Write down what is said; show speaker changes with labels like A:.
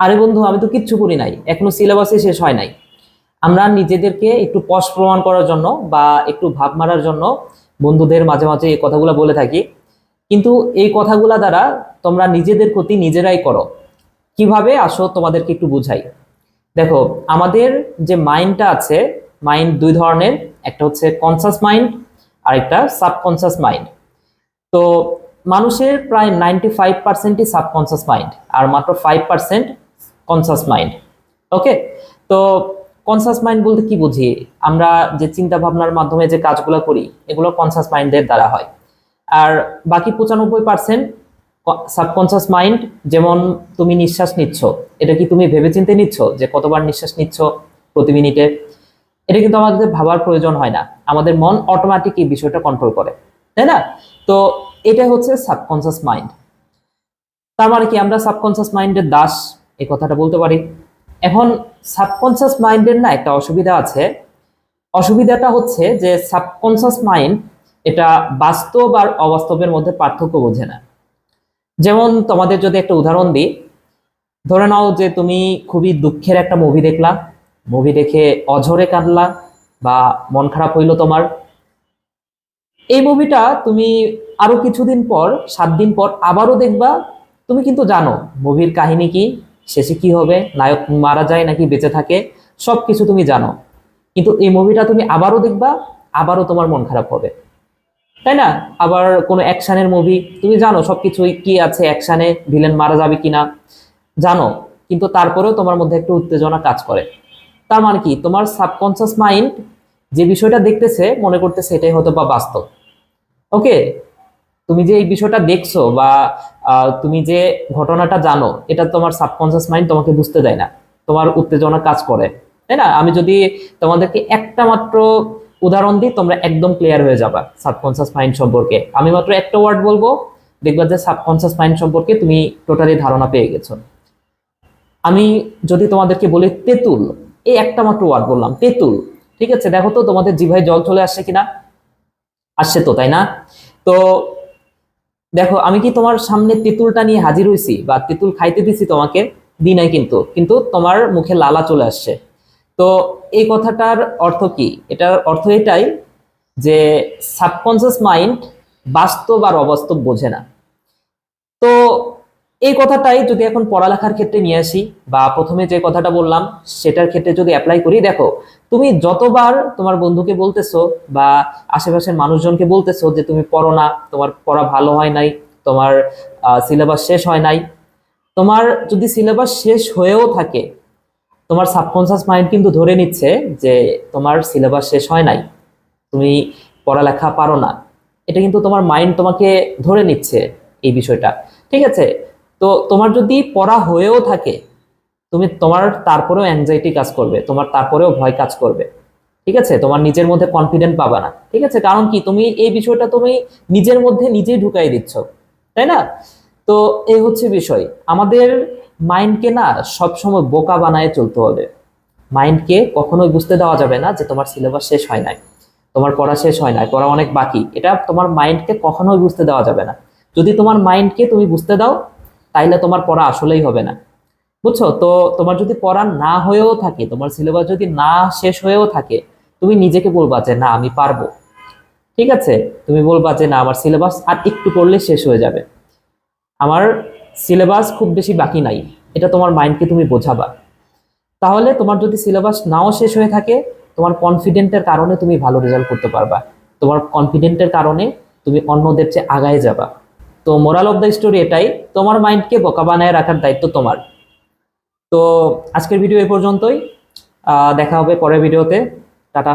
A: আরে বন্ধু, আমি তো কিচ্ছু করি নাই। এখনও সিলেবাসই শেষ হয় নাই। আমরা নিজেদেরকে একটু পশ প্রমাণ করার জন্য বা একটু ভাব মারার জন্য বন্ধুদের মাঝে মাঝে এই কথাগুলো বলে থাকি। কিন্তু এই কথাগুলা দ্বারা তোমরা নিজেদের ক্ষতি নিজেরাই করো। কীভাবে? আসো, তোমাদেরকে একটু বুঝাই। দেখো, আমাদের যে মাইন্ডটা আছে মাইন্ড দুই ধরনের। একটা হচ্ছে কনসাস মাইন্ড আর একটা সাবকনসাস মাইন্ড তো মানুষের প্রায় নাইনটি ফাইভ পার্সেন্টই সাবকনসাস মাইন্ড আর মাত্র five percent conscious mind okay তো কনসাস মাইন্ড বলতে কি বুঝি? আমরা যে চিন্তা ভাবনার মাধ্যমে যে কাজগুলো করি, এগুলো কনসাস মাইন্ডের দ্বারা হয়। আর বাকি পঁচানব্বই পার্সেন্ট সাবকনসাস মাইন্ড যেমন তুমি নিঃশ্বাস নিচ্ছ, এটা কি তুমি ভেবেচিন্তে নিচ্ছ যে কতবার নিঃশ্বাস নিচ্ছ প্রতি মিনিটে? এটা কিন্তু আমাদের ভাবার প্রয়োজন হয় না। আমাদের মন অটোমেটিক এই বিষয়টা কন্ট্রোল করে, তাই না? তো এটা হচ্ছে সাবকনসাস মাইন্ড তার মানে কি? আমরা সাবকনসাস মাইন্ডের দাস এই কথাটা বলতে পারি। এখন সাবকনসাস মাইন্ডের না একটা অসুবিধা আছে। অসুবিধাটা হচ্ছে যে সাবকনসাস মাইন্ড এটা বাস্তব আর অবাস্তবের মধ্যে পার্থক্য বোঝে না। যেমন তোমাদের যদি একটা উদাহরণ দিই, ধরে নাও যে তুমি খুবই দুঃখের একটা মুভি দেখলা। মুভি দেখে অঝরে কাঁদলা বা মন খারাপ হইল তোমার। এই মুভিটা তুমি আরও কিছুদিন পর, সাত দিন পর আবারও দেখবা। তুমি কিন্তু জানো মুভির কাহিনী কি? শেষে কি হবে? নায়ক মারা যায় নাকি বেঁচে থাকে? সব কিছু তুমি জানো। কিন্তু এই মুভিটা তুমি আবারও দেখবা, আবারও তোমার মন খারাপ হবে। তাই না? আবার কোনো অ্যাকশানের মুভি তুমি জানো সবকিছুই কি আছে অ্যাকশানে ভিলেন মারা যাবে কিনা? জানো। কিন্তু তারপরেও তোমার মধ্যে একটু উত্তেজনা কাজ করে। তার মানে কি? তোমার সাবকনসিয়াস মাইন্ড যে বিষয়টা দেখতেছে, মনে করতেছে এটাই হয়তো বা বাস্তব। ওকে তুমি যে এই বিষয়টা দেখছ বা তুমি যে ঘটনাটা জানো, এটা তোমার সাবকনসিয়াস মাইন্ড তোমাকে বুঝতে দেয় না। তোমার উত্তেজনা কাজ করে, তাই না? আমি যদি তোমাদেরকে একটা মাত্র উদাহরণ দিই, তোমরা একদম ক্লিয়ার হয়ে যাবা সাবকনসিয়াস মাইন্ড সম্পর্কে। আমি মাত্র একটা ওয়ার্ড বলব, দেখবা যে সাবকনসিয়াস মাইন্ড সম্পর্কে তুমি টোটালি ধারণা পেয়ে গেছো। আমি যদি তোমাদেরকে বলি তেঁতুল, এই একটা মাত্র ওয়ার্ড বললাম, তেঁতুল, ঠিক আছে? দেখো তো তোমাদের জিভায় জল চলে আসছে কিনা? আসছে তো, তাই না? তো দেখো, আমি কি তোমার সামনে তেঁতুলটা নিয়ে হাজির হয়েছি বা তেঁতুল খাইতে দিছি তোমাকে? দি নাই কিন্তু। কিন্তু তোমার মুখে লালা চলে আসছে। তো এই কথাটার অর্থ কি? এটার অর্থ এটাই যে সাবকনসিয়াস মাইন্ড বাস্তব আর অবাস্তব বোঝে না। তো এই কথাটাই যদি এখন পড়ালেখার ক্ষেত্রে নিয়ে আসি, বা প্রথমে যে কথাটা বললাম, সেটার ক্ষেত্রে যদি অ্যাপ্লাই করি, দেখো, তুমি যতবার তোমার বন্ধুকে বলতেছো, বা আশেপাশের মানুষজনকে বলতেছো যে তুমি পড়ো না, তোমার পড়া ভালো হয় নাই, তোমার সিলেবাস শেষ হয় নাই, তোমার যদি সিলেবাস শেষ হয়েও থাকে, তোমার সাবকনসিয়াস মাইন্ড কিন্তু ধরে নিচ্ছে যে তোমার সিলেবাস শেষ হয় নাই, তুমি পড়ালেখা পারো না। এটা কিন্তু তোমার মাইন্ড তোমাকে ধরে নিচ্ছে এই বিষয়টা, ঠিক আছে? তো তোমার যদি পড়া হয়েও থাকে, তুমি তোমার তারপরেও অ্যাংজাইটি কাজ করবে, তোমার তারপরেও ভয় কাজ করবে, ঠিক আছে? তোমার নিজের মধ্যে কনফিডেন্ট পাবা না, ঠিক আছে? কারণ কি? তুমি এই বিষয়টা তুমি নিজের মধ্যে নিজেই ঢুকাই দিচ্ছ, তাই না? তো এই হচ্ছে বিষয়। আমাদের মাইন্ডকে না সবসময় বোকা বানায় চলতে হবে। মাইন্ডকে কখনোই বুঝতে দেওয়া যাবে না যে তোমার সিলেবাস শেষ হয় নাই, তোমার পড়া শেষ হয় নাই, পড়া অনেক বাকি। এটা তোমার মাইন্ডকে কখনোই বুঝতে দেওয়া যাবে না। যদি তোমার মাইন্ডকে তুমি বুঝতে দাও তাইলে তোমার পড়া আসলেই হবে না? বুঝছ? তো তোমার যদি পড়া না হয়েও থাকে, তোমার সিলেবাস যদি না শেষ হয়েও থাকে, তুমি নিজেকে বলবা যে, না, আমি পারব। ঠিক আছে? তুমি বলবা যে, না, আমার সিলেবাস আর একটু পড়লে শেষ হয়ে যাবে। আমার সিলেবাস খুব বেশি বাকি নাই। এটা তোমার মাইন্ডকে তুমি বোঝাবা। তাহলে তোমার যদি সিলেবাস নাও শেষ হয়ে থাকে, তোমার কনফিডেন্টের কারণে তুমি ভালো রেজাল্ট করতে পারবা। তোমার কনফিডেন্টের কারণে তুমি অন্যদের চেয়ে আগায় যাবা। তো মোরাল অফ দ্য স্টোরি এটাই, তোমার মাইন্ডকে বোকা বানায় রাখার দায়িত্ব তোমার। তো আজকের ভিডিও এ পর্যন্তই। দেখা হবে পরের ভিডিওতে টাটা।